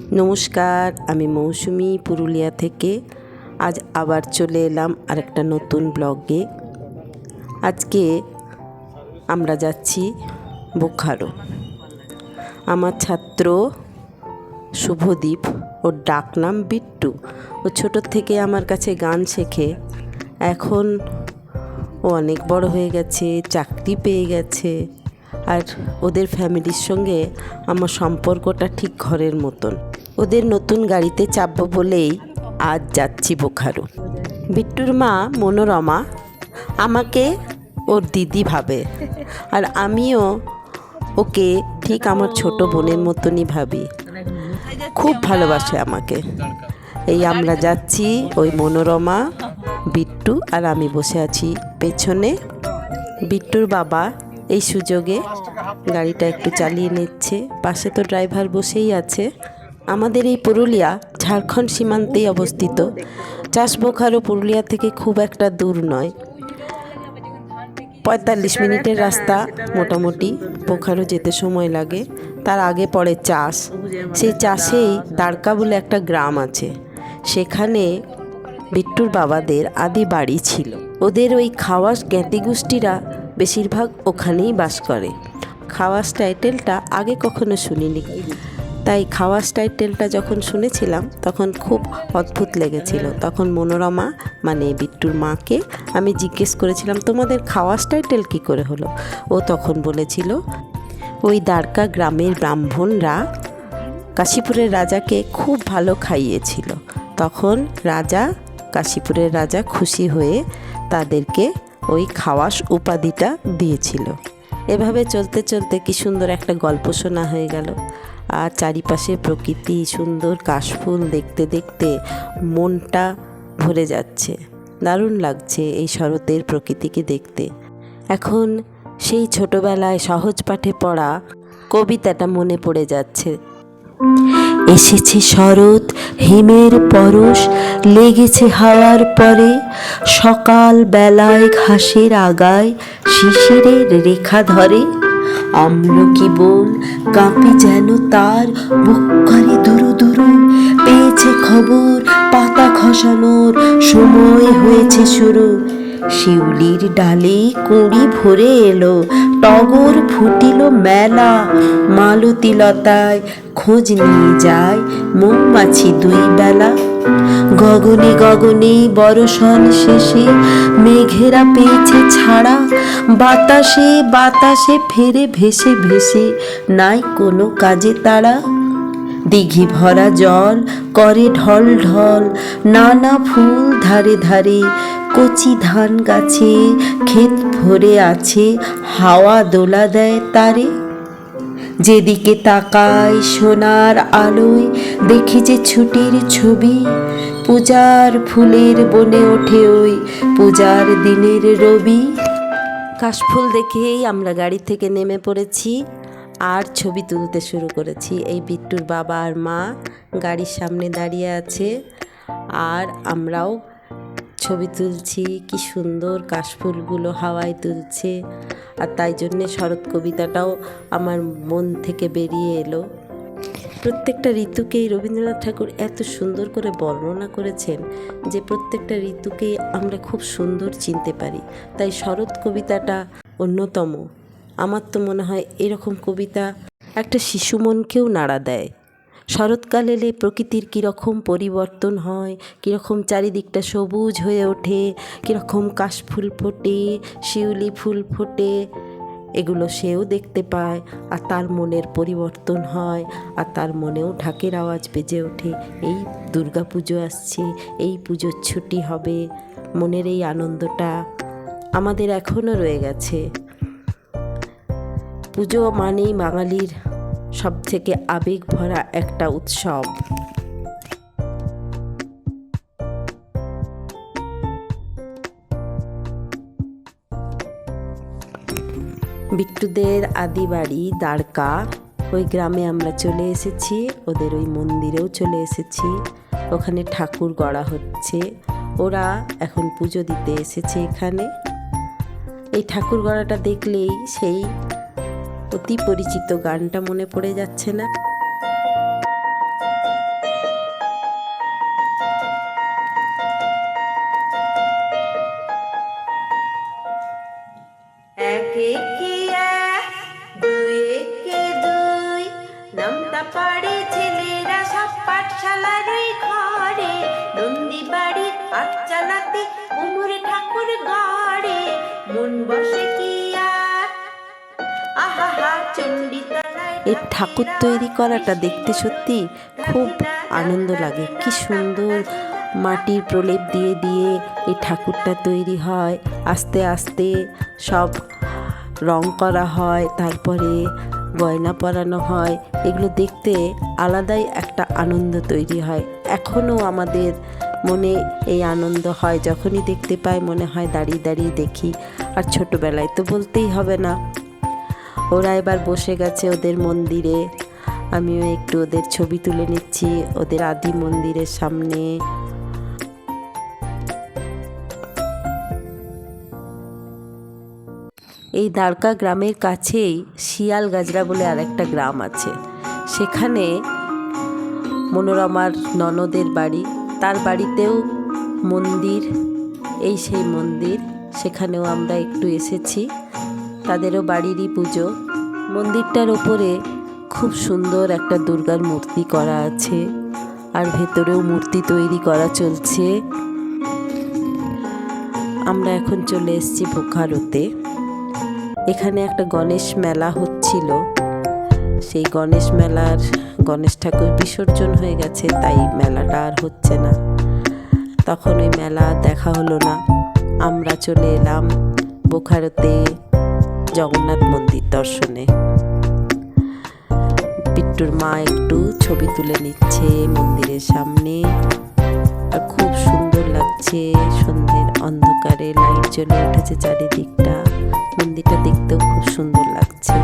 নমস্কার, আমি মৌসুমি পুরুলিয়া থেকে। আজ আবার চলে এলাম আরেকটা নতুন ব্লগে। আজকে আমরা যাচ্ছি বোখারো। আমার ছাত্র শুভদীপ, ওর ডাকনাম বিট্টু। ও ছোটোর থেকে আমার কাছে গান শেখে। এখন ও অনেক বড় হয়ে গেছে, চাকরি পেয়ে গেছে। আর ওদের ফ্যামিলির সঙ্গে আমার সম্পর্কটা ঠিক ঘরের মতন। ওদের নতুন গাড়িতে চাপবো বলেই আজ যাচ্ছি বোখারো। বিট্টুর মা মনোরমা আমাকে ওর দিদি ভাবে আর আমিও ওকে ঠিক আমার ছোট বোনের মতনই ভাবি। খুব ভালোবাসে আমাকে। এই আমরা যাচ্ছি ওই মনোরমা, বিট্টু আর আমি বসে আছি পেছনে। বিট্টুর বাবা এই সুযোগে গাড়িটা একটু চালিয়ে নিচ্ছে। পাশে তো ড্রাইভার বসেই আছে। আমাদের এই পুরুলিয়া ঝাড়খণ্ড সীমান্তেই অবস্থিত। চাষ বোখারো পুরুলিয়া থেকে খুব একটা দূর নয়। পঁয়তাল্লিশ মিনিটের রাস্তা মোটামুটি বোখারো যেতে সময় লাগে। তার আগে পড়ে চাষ। সেই চাষেই দ্বারকা বলে একটা গ্রাম আছে। সেখানে বিট্টুর বাবাদের আদি বাড়ি ছিল। ওদের ওই খাওয়াস জ্ঞাতি গোষ্ঠীরা বেশিরভাগ ওখানেই বাস করে। খাওয়াস টাইটেলটা আগে কখনো শুনিনি। তাই খাওয়াস টাইটেলটা যখন শুনেছিলাম, তখন খুব অদ্ভুত লেগেছিল। তখন মনোরমা মানে বিট্টুর মাকে, আমি জিজ্ঞেস করেছিলাম, তোমাদের খাওয়াস টাইটেল কী করে হলো? ও তখন বলেছিল, ওই দ্বারকা গ্রামের ব্রাহ্মণরা কাশীপুরের রাজাকে খুব ভালো খাইয়েছিল। তখন রাজা, কাশীপুরের রাজা খুশি হয়ে তাদেরকে ওই খাওয়াস উপাধিটা দিয়েছিল। এভাবে চলতে চলতে কি সুন্দর একটা গল্প শোনা হয়ে গেল। আর চারিপাশে প্রকৃতি, সুন্দর কাশফুল দেখতে দেখতে মনটা ভরে যাচ্ছে। দারুণ লাগছে এই শরতের প্রকৃতিকে দেখতে। এখন সেই ছোটবেলায় সহজ পাঠে পড়া কবিতাটা মনে পড়ে যাচ্ছে। এসেছে শরৎ, হিমের পরশ, লেগেছে হাওয়ার পরে, সকাল বেলায় ঘাসের আগায়, শিশিরের রেখা ধরে। আমলকি বন কাঁপে যেন তার বুক করে দুরু দুরু। পেয়েছে খবর, পাতা খসানোর সময় হয়েছে শুরু। শিউলির ডালে কুঁড়ি ভরে এলো, টগর ফুটিল মেলা। মালতী লতায় খোঁজ নিয়ে যায় মৌমাছি দুই বেলা। গগনে গগনে বরষণ শেষে মেঘেরা পেয়েছে ছাড়া। বাতাসে বাতাসে ফেরে ভেসে ভেসে নাই কোনো কাজে তারা দিঘি ভরা জল করে ঢল ঢল নানা ফুল ধারে ধারে কচি ধান গাছে ক্ষেত ভরে আছে, হাওয়া দোলা দেয় তারে। যেদিকে তাকায় সোনার আলোয়, দেখি যে ছুটির ছবি। পূজার ফুলের বনে ওঠে ওই পূজার দিনের রবি। কাশফুল দেখেই আমরা গাড়ি থেকে নেমে পড়েছি আর ছবি তুলতে শুরু করেছি। এই বিট্টুর বাবা আর মা গাড়ির সামনে দাঁড়িয়ে আছে আর আমরাও ছবি তুলছি, কি সুন্দর কাশফুলগুলো হাওয়ায় তুলছে। আর তাই জন্যে শরৎ কবিতাটাও আমার মন থেকে বেরিয়ে এলো। প্রত্যেকটা ঋতুকেই রবীন্দ্রনাথ ঠাকুর এত সুন্দর করে বর্ণনা করেছেন যে প্রত্যেকটা ঋতুকেই আমরা খুব সুন্দর চিনতে পারি। তাই শরৎ কবিতাটা অন্যতম। আমার তো মনে হয় এরকম কবিতা একটা শিশু মনকেও নাড়া দেয়। শরৎকাল এলে প্রকৃতির কীরকম পরিবর্তন হয়, কীরকম চারিদিকটা সবুজ হয়ে ওঠে, কীরকম কাশফুল ফোটে, শিউলি ফুল ফোটে, এগুলো সেও দেখতে পায়। আর তার মনের পরিবর্তন হয়, আর তার মনেও ঢাকের আওয়াজ বেজে ওঠে। এই দুর্গা পুজো আসছে, এই পুজোর ছুটি হবে, মনের এই আনন্দটা আমাদের এখনও রয়ে গেছে। পুজো মানেই বাঙালির সব থেকে আবেগ ভরা একটা উৎসব। বিট্টুদের আদি বাড়ি দ্বারকা। ওই গ্রামে আমরা চলে এসেছি, ওদের ওই মন্দিরেও চলে এসেছি। ওখানে ঠাকুর গড়া হচ্ছে, ওরা এখন পুজো দিতে এসেছে এখানে। এই ঠাকুর গড়াটা দেখলেই সেই অতি পরিচিত গানটা মনে পড়ে যাচ্ছে না। নামটা পারে ছেলেরা সব ঘরে। উমরে ঠাকুর ঘর এই ঠাকুর তৈরি করাটা দেখতে সত্যি খুব আনন্দ লাগে। কি সুন্দর মাটির প্রলেপ দিয়ে দিয়ে এই ঠাকুরটা তৈরি হয়। আস্তে আস্তে সব রং করা হয়, তারপরে গয়না পরানো হয়। এগুলো দেখতে আলাদাই একটা আনন্দ তৈরি হয়। এখনও আমাদের মনে এই আনন্দ হয়, যখনই দেখতে পাই মনে হয় দাঁড়িয়ে দাঁড়িয়ে দেখি। আর ছোটোবেলায় তো বলতেই হবে না। ওরা এবার বসে গেছে ওদের মন্দিরে। আমিও একটু ওদের ছবি তুলে নিচ্ছি, ওদের আদি মন্দিরের সামনে। এই দ্বারকা গ্রামের কাছেই শিয়াল গাজরা বলে আরেকটা গ্রাম আছে। সেখানে মনোরমার ননদের বাড়ি, তার বাড়িতেও মন্দির, এই সেই মন্দির, সেখানেও আমরা একটু এসেছি। তাদেরও বাড়িরই পুজো। মন্দিরটার ওপরে খুব সুন্দর একটা দুর্গার মূর্তি করা আছে আর ভেতরেও মূর্তি তৈরি করা চলছে। আমরা এখন চলে এসেছি বোকারোতে এখানে একটা গণেশ মেলা হচ্ছিল। সেই গণেশ মেলার গণেশ ঠাকুর বিসর্জন হয়ে গেছে, তাই মেলাটা আর হচ্ছে না। তখন ওই মেলা দেখা হলো না। আমরা চলে এলাম বোখারোতে জগন্নাথ মন্দির দর্শনে। পিট্টুর মা একটু ছবি তুলে নিচ্ছে মন্দিরের সামনে। আর খুব সুন্দর লাগছে, সন্ধ্যের অন্ধকারে লাইট জ্বলে উঠেছে চারিদিকটা। মন্দিরটা দেখতেও খুব সুন্দর লাগছে।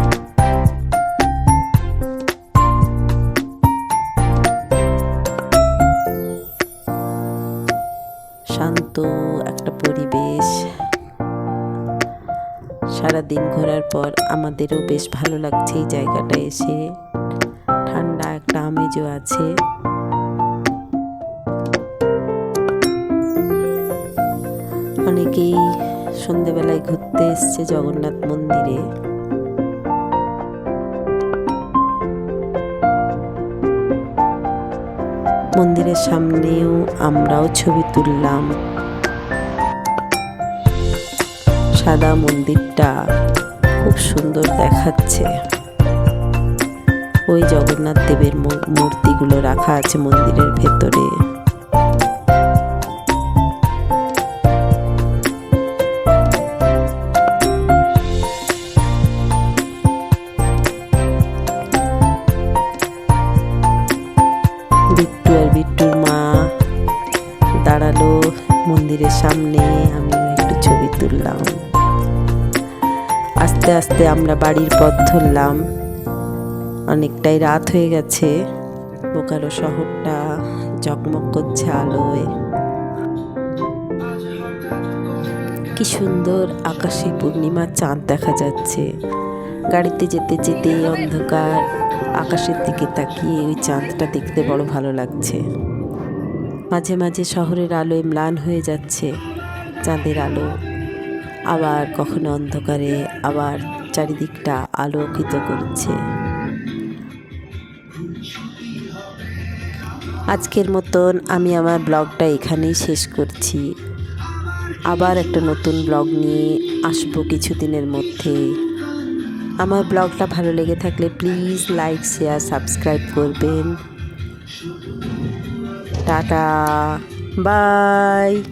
শান্ত একটা পরিবেশ। সারাদিন ঘোরার পর আমাদেরও বেশ ভালো লাগছে এই জায়গাটা এসে। ঠান্ডা একটা আমেজও আছে। অনেকেই সন্ধেবেলায় ঘুরতে এসছে জগন্নাথ মন্দিরে। মন্দিরের সামনেও আমরাও ছবি তুললাম। সাদা মন্দিরটা খুব সুন্দর দেখাচ্ছে। ওই জগন্নাথ দেবের মূর্তিগুলো রাখা আছে মন্দিরের ভেতরে। আস্তে আমরা বাড়ির পথ ধরলাম। অনেকটাই রাত হয়ে গেছে। বোকারো শহরটা জকমক করছে আলোয়। কি সুন্দর আকাশে পূর্ণিমার চাঁদ দেখা যাচ্ছে। গাড়িতে যেতে যেতে অন্ধকার আকাশের দিকে তাকিয়ে ওই চাঁদটা দেখতে বড় ভালো লাগছে। মাঝে মাঝে শহরের আলোয় ম্লান হয়ে যাচ্ছে। চাঁদের আলো আবার কখনো অন্ধকারে আবার চারিদিকটা আলোকিত করছে। আজকের মতন আমি আমার ব্লগটা এখানেই শেষ করছি। আবার একটা নতুন ব্লগ নিয়ে আসব কিছুদিনের মধ্যে। আমার ব্লগটা ভালো লেগে থাকলে প্লিজ লাইক, শেয়ার, সাবস্ক্রাইব করবেন। Tata, bye.